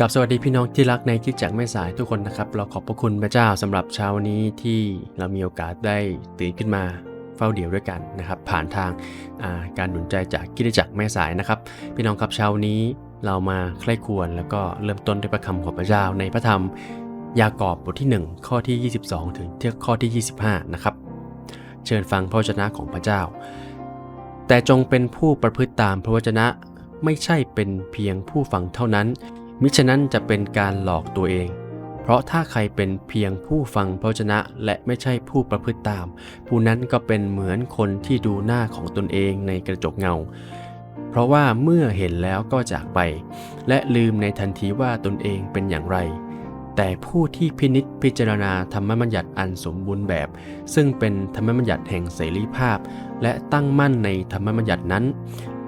กับสวัสดีพี่น้องที่รักในคิดจักรแม่สายทุกคนนะครับ เราขอบพระคุณพระเจ้าสำหรับเช้านี้ที่เรามีโอกาสได้ตื่นขึ้นมาเฝ้าเดี่ยวด้วยกันนะครับ ผ่านทางาการหนุนใจจากคิดจักแม่สายนะครับ พี่น้องครับเช้านี้เรามาใคร่ควรแล้วก็เริ่มต้นด้วยพระคำของพระเจ้าในพระธรรมยากอบบทที่ 1 ข้อที่ 22 ถึงที่ข้อที่ 25 นะครับ เชิญฟังพระวจนะของพระเจ้า แต่จงเป็นผู้ประพฤติตามพระวจนะไม่ใช่เป็นเพียงผู้ฟังเท่านั้น มิฉะนั้นจะเป็นการหลอกตัวเอง เพราะถ้าใครเป็นเพียงผู้ฟังพระวจนะและไม่ใช่ผู้ประพฤติตาม ผู้นั้นก็เป็นเหมือนคนที่ดูหน้าของตนเองในกระจกเงา เพราะว่าเมื่อเห็นแล้วก็จากไป และลืมในทันทีว่าตนเองเป็นอย่างไรแต่ผู้ที่พินิษพิจารณาธรรมบัญญัติอันสมบูรณ์แบบ ซึ่งเป็นธรรมบัญญัติแห่งเสรีภาพ และตั้งมั่นในธรรมบัญญัตินั้น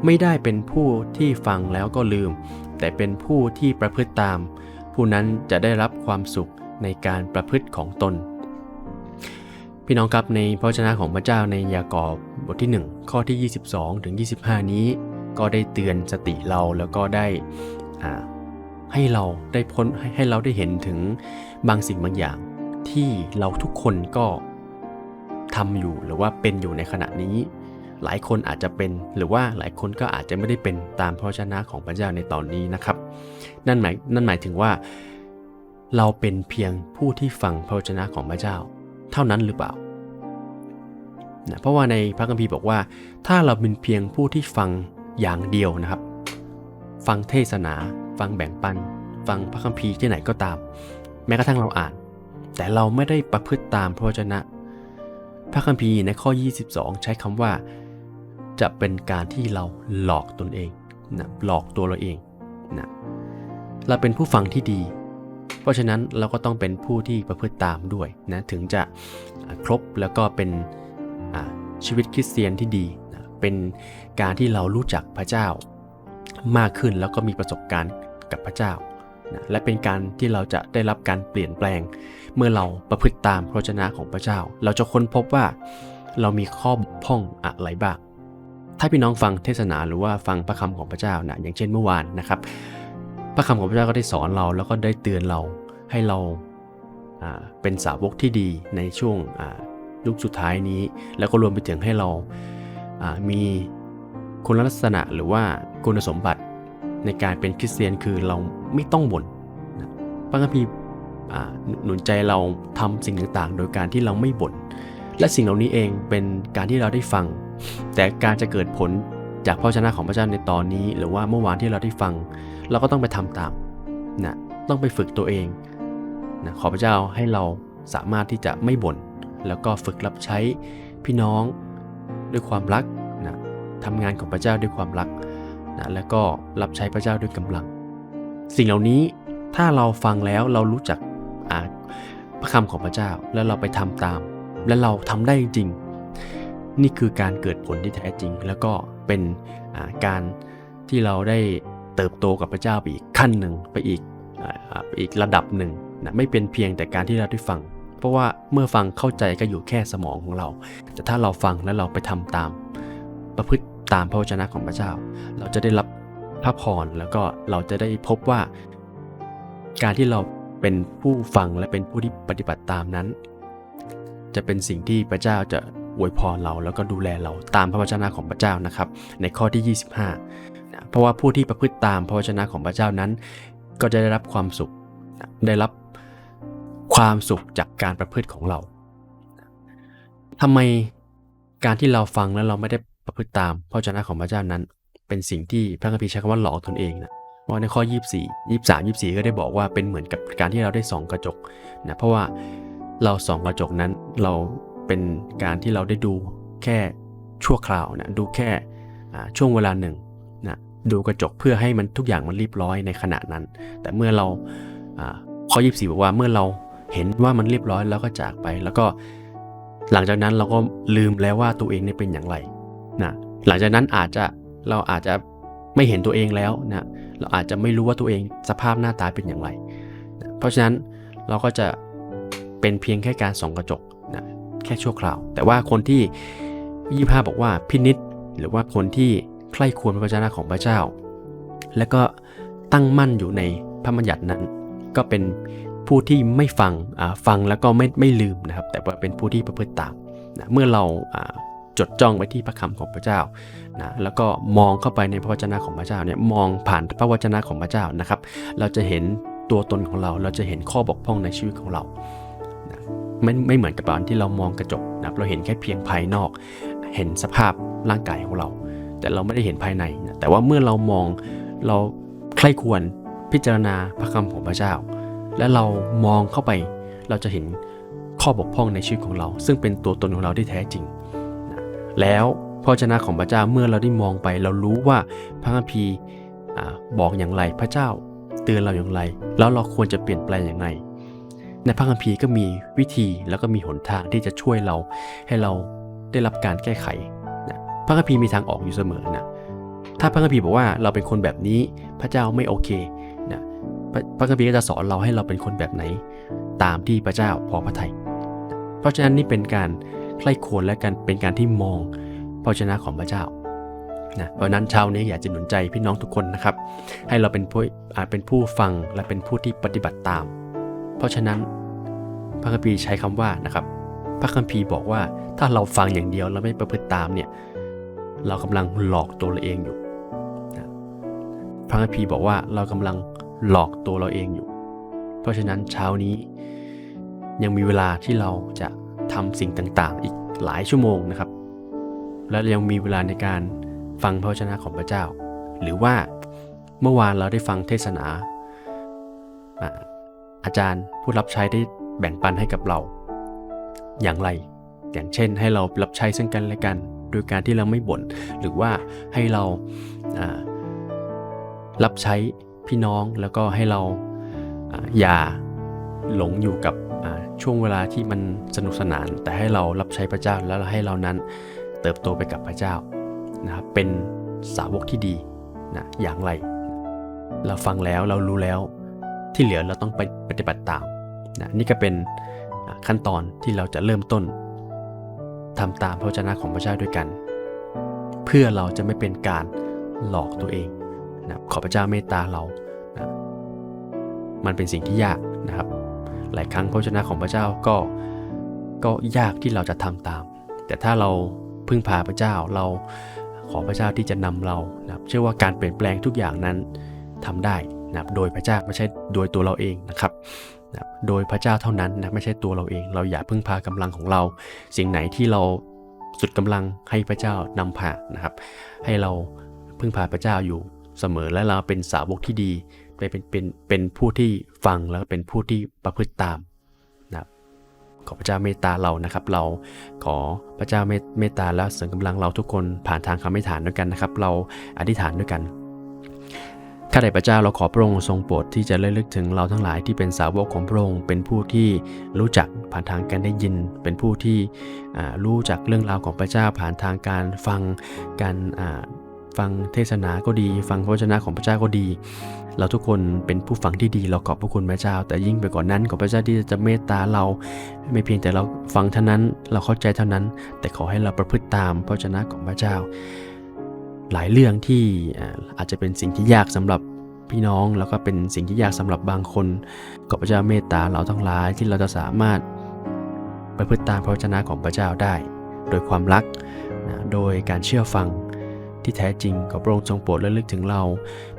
ไม่ได้เป็นผู้ที่ฟังแล้วก็ลืม แต่เป็นผู้ที่ประพฤติตาม ผู้นั้นจะได้รับความสุขในการประพฤติของตน พี่น้องครับในพระวจนะของพระเจ้าในยากอบบทที่ 1 ข้อที่ 22ถึง25 นี้ ก็ได้เตือนสติเราแล้วก็ได้ให้เราได้พ้นใหให้เราได้เห็นถึงบางสิ่งบางอย่าง ที่เราทุกคนก็ทำอยู่หรือว่าเป็นอยู่ในขณะนี้ หลายคนอาจจะเป็น หรือว่าหลายคนก็อาจจะไม่ได้เป็นตามพระวจนะของพระเจ้าในตอนนี้นะครับ นั่นหมายนั่นหมายถึงว่า เราเป็นเพียงผู้ที่ฟังพระวจนะของพระเจ้า เท่านั้นหรือเปล่านะเพราะว่าในพระคัมภีร์บอกว่า ถ้าเราเป็นเพียงผู้ที่ฟังอย่างเดียวนะครับ ฟังเทศนา ฟังแบ่งปัน ฟังพระคัมภีร์ที่ไหนก็ตาม แม้กระทั่งเราอ่าน แต่เราไม่ได้ประพฤติตามพระวจนะ พระคัมภีร์ในข้อ 22 ใช้คำว่า จะเป็นการที่เราหลอกตนเองนะหลอกตัวเราเองนะเราเป็นผู้ฟังที่ดี เพราะฉะนั้นเราก็ต้องเป็นผู้ที่ประพฤติตามด้วยนะถึงจะครบแล้วก็เป็นชีวิตคริสเตียนที่ดีนะเป็นการที่เรารู้จักพระเจ้ามากขึ้นแล้วก็มีประสบการณ์กับพระเจ้านะและเป็นการที่เราจะได้รับการเปลี่ยนแปลง เมื่อเราประพฤติตามพระวจนะของพระเจ้า เราจะค้นพบว่าเรามีข้อบกพร่องอะไรบ้าง ถ้าพี่น้องฟังเทศนาหรือว่าฟังพระคำของพระเจ้านะอย่างเช่นเมื่อวานนะครับ พระคำของพระเจ้าก็ได้สอนเราแล้วก็ได้เตือนเราให้เราเป็นสาวกที่ดีในช่วงยุคสุดท้ายนี้ แล้วก็รวมไปถึงให้เราามีคุณลักษณะหรือว่าคุณสมบัติในการเป็นคริสเตียนคือเราไม่ต้องบ่นพระคัมภีร์อ่หนุนใจเราทำสิ่งต่างๆ โดยการที่เราไม่บ่นและสิ่งเหล่านี้เองเป็นการที่เราได้ฟัง แต่การจะเกิดผลจากพระวจนะของพระเจ้าในตอนนี้ หรือว่าเมื่อวานที่เราได้ฟัง เราก็ต้องไปทำตามนะต้องไปฝึกตัวเองนะขอพระเจ้าให้เราสามารถที่จะไม่บ่นแล้วก็ฝึกรับใช้พี่น้องด้วยความรักนะทำงานของพระเจ้าด้วยความรักนะแล้วก็รับใช้พระเจ้าด้วยกำลัง สิ่งเหล่านี้ถ้าเราฟังแล้วเรารู้จักอ่าพระคำของพระเจ้าแล้วเราไปทำตาม และเราทำได้จริง นี่คือการเกิดผลที่แท้จริง แล้วก็เป็นาการที่เราได้เติบโตกับพระเจ้าไปอีกขั้นหนึ่งไปอีกอาไปอีกระดับหนึ่งนะไม่เป็นเพียงแต่การที่เราได้ฟัง เพราะว่าเมื่อฟังเข้าใจก็อยู่แค่สมองของเรา แต่ถ้าเราฟังแล้วเราไปทำตาม ประพฤติตามพระวจนะของพระเจ้า เราจะได้รับพระพรแล้วก็เราจะได้พบว่า การที่เราเป็นผู้ฟังและเป็นผู้ที่ปฏิบัติตามนั้น จะเป็นสิ่งที่พระเจ้าจะ อวยพรเราแล้วก็ดูแลเราตามพระวจนะของพระเจ้านะครับ ในข้อที่ 25นะเพราะว่าผู้ที่ประพฤติตามพระวจนะของพระเจ้านั้น ก็จะได้รับความสุขนะได้รับความสุขจากการประพฤติของเราทำไมการที่เราฟังแล้วเราไม่ได้ประพฤติตามพระวจนะของพระเจ้านั้น เป็นสิ่งที่พระคัมภีร์ใช้คำว่าหลอกตนเองนะเพราะในข้อ 24 23 24 ก็ได้บอกว่าเป็นเหมือนกับการที่เราได้ส่องกระจกนะเพราะว่าเราส่องกระจกนั้นเรา เป็นการที่เราได้ดูแค่ชั่วคราวนะดูแค่ช่วงเวลาหนึ่งนะดูกระจกเพื่อให้มันทุกอย่างมันเรียบร้อยในขณะนั้น แต่เมื่อเราอาข้อ24บอกว่าเมื่อเราเห็นว่ามันเรียบร้อยแล้วก็จากไปแล้วก็หลังจากนั้นเราก็ลืมแล้วว่าตัวเองเนี่ยเป็นอย่างไรนะหลังจากนั้นอาจจะเราอาจจะไม่เห็นตัวเองแล้วนะเราอาจจะไม่รู้ว่าตัวเองสภาพหน้าตาเป็นอย่างไรนะเพราะฉะนั้นเราก็จะเป็นเพียงแค่การส่องกระจกนะ แค่ชั่วคราว แต่ว่าคนที่25บอกว่าพินิษหรือว่าคนที่ใคร่ควรพระวจนะของพระเจ้า และก็ตั้งมั่นอยู่ในพระบัญญัตินั้น ก็เป็นผู้ที่ไม่ฟังฟังแล้วก็ไม่ไม่ลืมนะครับ แต่ว่าเป็นผู้ที่ประพฤติตามนะเมื่อเราจดจ้องไปที่พระคำของพระเจ้านะแล้วก็มองเข้าไปในพระวจนะของพระเจ้าเนี่ยมองผ่านพระวจนะของพระเจ้านะครับ เราจะเห็นตัวตนของเราเราจะเห็นข้อบกพร่องในชีวิตของเรา ไม่ไม่เหมือนกับตอนที่เรามองกระจกนะครับเราเห็นแค่เพียงภายนอก เห็นสภาพร่างกายของเรา แต่เราไม่ได้เห็นภายในนะแต่ว่าเมื่อเรามองเราใคร่ควรพิจารณาพระคำของพระเจ้า และเรามองเข้าไปเราจะเห็นข้อบกพร่องในชีวิตของเรา ซึ่งเป็นตัวตนของเราที่แท้จริงนะแล้วพระวจนะของพระเจ้าเมื่อเราได้มองไป เรารู้ว่าพระคัมภีร์บอกอย่างไรพระเจ้า เตือนเราอย่างไร แล้วเราควรจะเปลี่ยนแปลงอย่างไร ในพระคัมภีร์ก็มีวิธีแล้วก็มีหนทางที่จะช่วยเราให้เราได้รับการแก้ไขนะพระคัมภีร์มีทางออกอยู่เสมอนะถ้าพระคัมภีร์บอกว่าเราเป็นคนแบบนี้พระเจ้าไม่โอเคนะพระคัมภีร์ก็จะสอนเราให้เราเป็นคนแบบไหน ตามที่พระเจ้าพอพระทัยเพราะฉะนั้นนี่เป็นการใคร่ควรและการเป็นการที่มองพระวจนะของพระเจ้านะเพราะฉะนั้นเช้านี้อยากจะหนุนใจพี่น้องทุกคนนะครับ ให้เราเป็นผู้อาจเป็นผู้ฟังและเป็นผู้ที่ปฏิบัติตาม เพราะฉะนั้นพระคัมภีร์ใช้คำว่านะครับ พระคัมภีร์บอกว่าถ้าเราฟังอย่างเดียวแล้วไม่ประพฤติตามเนี่ยเรากำลังหลอกตัวเราเองอยู่พระคัมภีร์บอกว่าเรากำลังหลอกตัวเราเองอยู่ เพราะฉะนั้นเช้านี้ยังมีเวลาที่เราจะทำสิ่งต่างๆ อีกหลายชั่วโมงนะครับ และยังมีเวลาในการฟังพระวจนะของพระเจ้า หรือว่าเมื่อวานเราได้ฟังเทศนา อาจารย์ผู้รับใช้ได้แบ่งปันให้กับเรา อย่างไร อย่างเช่น ให้เรารับใช้ซึ่งกันและกัน โดยการที่เราไม่บ่นหรือว่าให้เราารับใช้พี่น้องแล้วก็ให้เราอาอย่าหลงอยู่กับช่วงเวลาที่มันสนุกสนาน แต่ให้เรารับใช้พระเจ้าแล้วให้เรานั้นเติบโตไปกับพระเจ้านะครับเป็นสาวกที่ดีนะอย่างไร เราฟังแล้วเรารู้แล้ว ที่เหลือเราต้องไปปฏิบัติตามนะนี่ก็เป็นขั้นตอนที่เราจะเริ่มต้นทำตามพระวจนะของพระเจ้าด้วยกัน เพื่อเราจะไม่เป็นการหลอกตัวเองนะขอพระเจ้าเมตตาเรานะมันเป็นสิ่งที่ยากนะครับ หลายครั้งพระวจนะของพระเจ้าก็ก็ยากที่เราจะทำตาม แต่ถ้าเราพึ่งพาพระเจ้าเราขอพระเจ้าที่จะนำเรานะเชื่อว่าการเปลี่ยนแปลงทุกอย่างนั้นทำได้ นะโดยพระเจ้าไม่ใช่โดยตัวเราเองนะครับนะโดยพระเจ้าเท่านั้นนะไม่ใช่ตัวเราเอง เราอย่าพึ่งพากำลังของเรา สิ่งไหนที่เราสุดกำลังให้พระเจ้านำพานะครับ ให้เราพึ่งพาพระเจ้าอยู่เสมอและเราเป็นสาวกที่ดีไปเป็นเป็นเป็นผู้ที่ฟังแล้วเป็นผู้ที่ประพฤติตามนะครับขอพระเจ้าเมตตาเรานะครับ เราขอพระเจ้าเมตตาและเสริมกำลังเราทุกคนผ่านทางคำอธิษฐานด้วยกันนะครับ เราอธิษฐานด้วยกัน ข้าแต่พระเจ้าเราขอพระองค์ทรงโปรดที่จะระลึกถึงเราทั้งหลายที่เป็นสาวกของพระองค์ เป็นผู้ที่รู้จักผ่านทางการได้ยิน เป็นผู้ที่รู้จักเรื่องราวของพระเจ้าผ่านทางการฟังการฟังเทศนาก็ดี ฟังพระวจนะของพระเจ้าก็ดี เราทุกคนเป็นผู้ฟังที่ดีเราขอบพระคุณพระเจ้า แต่ยิ่งไปกว่านนั้นขอพระเจ้าที่จะเมตตาเรา ไม่เพียงแต่เราฟังเท่านั้นเราเข้าใจเท่านั้น แต่ขอให้เราประพฤติตามพระวจนะของพระเจ้า หลายเรื่องที่อาจจะเป็นสิ่งที่ยากสำหรับพี่น้อง แล้วก็เป็นสิ่งที่ยากสำหรับบางคนขอพระเจ้าเมตตาเราทั้งหลายที่เราจะสามารถประพฤติตามพระวจนะของพระเจ้าได้ โดยความรักนะโดยการเชื่อฟังที่แท้จริงขอพระองค์ทรงโปรดระลึกถึงเรา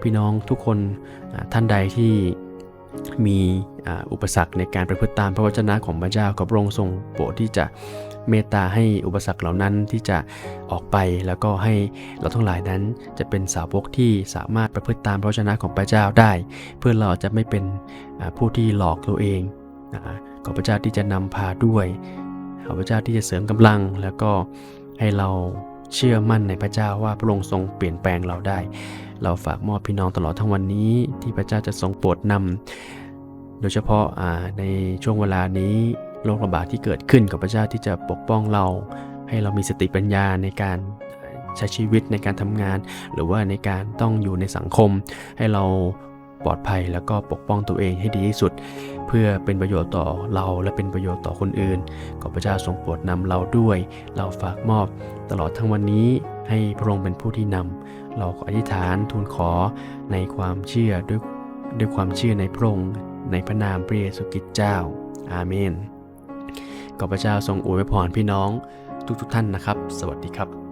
พี่น้องทุกคนท่านใดที่ มีอุปสรรคในการประพฤติตามพระวจนะของพระเจ้าขอพระองค์ทรงโปรดที่จะเมตตาให้อุปสรรคเหล่านั้นที่จะออกไปแล้วก็ให้เราทั้งหลายนั้นจะเป็นสาวกที่สามารถประพฤติตามพระวจนะของพระเจ้าได้ เพื่อเราจะไม่เป็นผู้ที่หลอกตัวเองขอพระเจ้าที่จะนำพาด้วยขอพระเจ้าที่จะเสริมกำลังแล้วก็ให้เรา เชื่อมั่นในพระเจ้าว่าพระองค์ทรงเปลี่ยนแปลงเราได้ เราฝากมอบพี่น้องตลอดทั้งวันนี้ ที่พระเจ้าจะทรงโปรดนำโดยเฉพาะในช่วงเวลานี้โรคระบาดที่เกิดขึ้นกับพระเจ้าที่จะปกป้องเรา ให้เรามีสติปัญญาในการใช้ชีวิตในการทำงาน หรือว่าในการต้องอยู่ในสังคม ให้เรา ลอดภัย แล้วก็ปกป้องตัวเองให้ดีที่สุด เพื่อเป็นประโยชน์ต่อเราและเป็นประโยชน์ต่อคนอื่น ขอพระเจ้าทรงโปรดนำเราด้วย เราฝากมอบตลอดทั้งวันนี้ให้พระองค์เป็นผู้ที่นำ เราขออธิษฐานทูลขอในความเชื่อด้วยด้วยความเชื่อในพระองค์ในพระนามพระเยซูคริสต์เจ้า อาเมนขอพระเจ้าทรงอวยพรพี่น้องทุกๆท่านนะครับ สวัสดีครับ